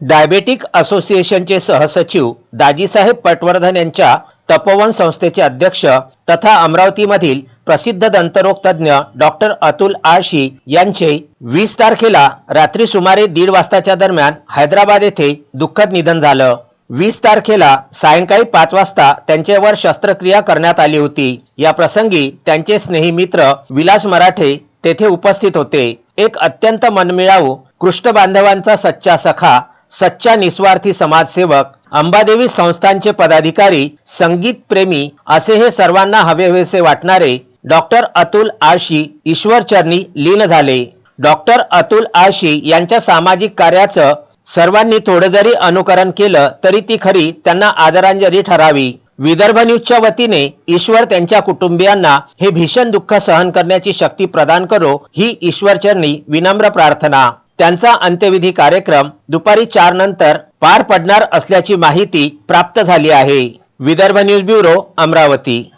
Diabetic असोसिएशनचे सहसचिव दाजीसाहेब पटवर्धन यांच्या तपोवन संस्थेचे अध्यक्ष तथा अमरावतीमधील प्रसिद्ध दंतरोग तज्ज्ञ डॉक्टर अतुल आळशी यांचे वीस तारखेला रात्री सुमारे दीड वाजताच्या दरम्यान हैदराबाद येथे दुःखद निधन झालं. वीस तारखेला सायंकाळी पाच वाजता त्यांच्यावर शस्त्रक्रिया करण्यात आली होती. या प्रसंगी त्यांचे स्नेही मित्र विलास मराठे तेथे उपस्थित होते. एक अत्यंत मनमिळावू कृष्ण बांधवांचा सच्चा सखा सच्चा निस्वार्थी समाजसेवक अंबादेवी संस्थांचे पदाधिकारी संगीत प्रेमी असे हे सर्वांना हवेहवेसे वाटणारे डॉक्टर अतुल आळशी ईश्वरचरणी लीन झाले. डॉक्टर अतुल आळशी यांच्या सामाजिक कार्याचं सर्वांनी थोडं जरी अनुकरण केलं तरी ती खरी त्यांना आदरांजली ठरावी. विदर्भ न्यूजच्या वतीने ईश्वर त्यांच्या कुटुंबियांना हे भीषण दुःख सहन करण्याची शक्ती प्रदान करो ही ईश्वरचरणी विनम्र प्रार्थना. त्यांचा अंत्यविधी कार्यक्रम दुपारी चार नंतर पार पडणार असल्याची माहिती प्राप्त झाली आहे. Vidarbha news bureau Amravati.